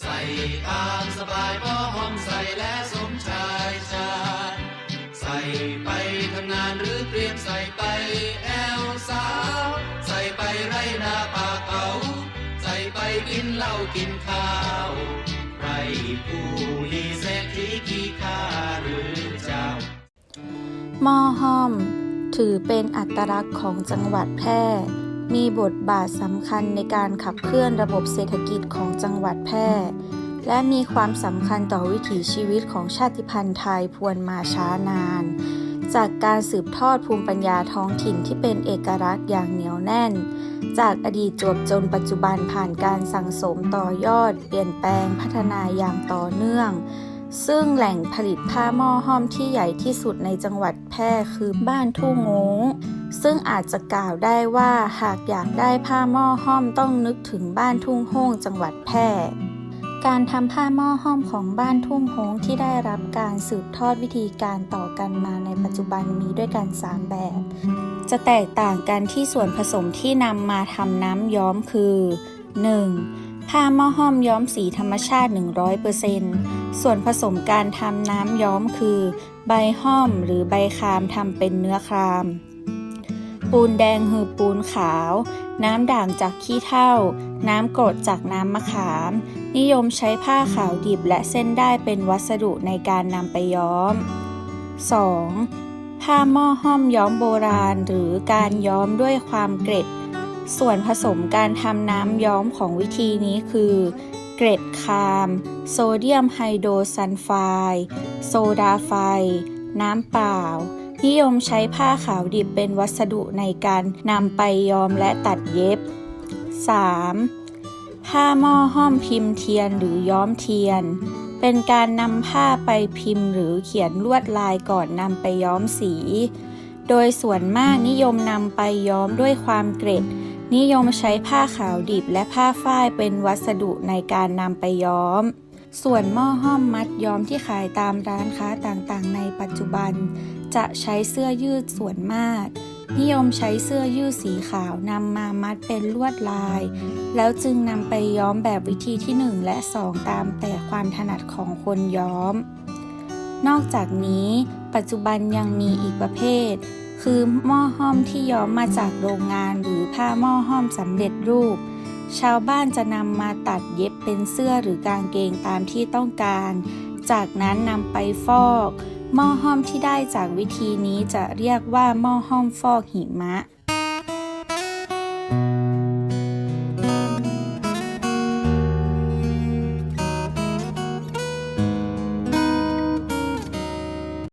ใส่ตามสบายพ่อห้องใส่และสมชายชาญใส่ไปทำงานหรือเตรียมใส่ไปแอวสาว ใส่ไปไรนาป่าเขา ใส่ไปกินเหล้ากินข้าวไรผู้ดีเศรษฐีกี่ข้าหรือเจ้ามอห้อม ถือเป็นอัตลักษณ์ของจังหวัดแพร่ มีบทบาทสำคัญในการขับเคลื่อนระบบเศรษฐกิจของจังหวัดแพร่ และมีความสำคัญต่อวิถีชีวิตของชาติพันธุ์ไทยพวนมาช้านาน จากการสืบทอดภูมิปัญญาท้องถิ่นที่เป็นเอกลักษณ์อย่างเหนียวแน่น จากอดีตจวบจนปัจจุบันผ่านการสั่งสมต่อยอด เปลี่ยนแปลงพัฒนาอย่างต่อเนื่องซึ่งแหล่งผลิตผ้าหม้อห้อมที่ใหญ่ที่สุดในจังหวัดแพร่คือบ้านทุ่งง ซึ่งอาจจะกล่าวได้ว่าหากอยากได้ผ้าหม้อห้อมต้องนึกถึงบ้านทุ่งโฮงจังหวัดแพร่การทำผ้าหม้อห้อมของบ้านทุ่งโฮงที่ได้รับการสืบทอดวิธีการต่อกันมาในปัจจุบันมีด้วยกัน 3 แบบ จะแตกต่างกันที่ส่วนผสมที่นำมาทำน้ำย้อมคือ 1. ผ้าหม้อห้อมย้อมสีธรรมชาติ 100%ส่วนผสมการทำน้ำย้อมคือ ใบห้อมหรือใบคามทำเป็นเนื้อคราม ปูนแดงคือปูนขาว น้ำด่างจากขี้เถ้า น้ำกรดจากน้ำมะขาม นิยมใช้ผ้าขาวดิบและเส้นได้เป็นวัสดุในการนำไปย้อม 2. ผ้าหม้อห้อมย้อมโบราณ หรือการย้อมด้วยความเกร็ด ส่วนผสมการทำน้ำย้อมของวิธีนี้คือ เกร็ดคาม โซเดียมไฮโดรซัลไฟด์โซดาไฟ น้ำเปล่า นิยมใช้ผ้าขาวดิบเป็นวัสดุในการนำไปย้อมและตัดเย็บ 3. ผ้าหม้อห้อมพิมพ์เทียนหรือย้อมเทียน เป็นการนำผ้าไปพิมพ์หรือเขียนลวดลายก่อนนำไปย้อมสี โดยส่วนมากนิยมนำไปย้อมด้วยความเกร็ด นิยมใช้ผ้าขาวดิบและผ้าฝ้ายเป็นวัสดุในการนำไปย้อม ส่วนหม้อห้อมมัดย้อมที่ขายตามร้านค้าต่างๆ ในปัจจุบัน จะใช้เสื้อยืดส่วนมาก นิยมใช้เสื้อยืดสีขาวนำมามัดเป็นลวดลาย แล้วจึงนำไปย้อมแบบวิธีที่ 1 และ 2 ตามแต่ความถนัดของคนย้อม นอกจากนี้ปัจจุบันยังมีอีกประเภท คือหม้อห้อมที่ย้อมมาจากโรงงานหรือผ้าหม้อห้อมสำเร็จรูป ชาวบ้านจะนำมาตัดเย็บเป็นเสื้อหรือกางเกงตามที่ต้องการ จากนั้นนำไปฟอกหม้อห้อมที่ได้จากวิธีนี้จะเรียกว่าหม้อห้อมฟอกหิมะ thank you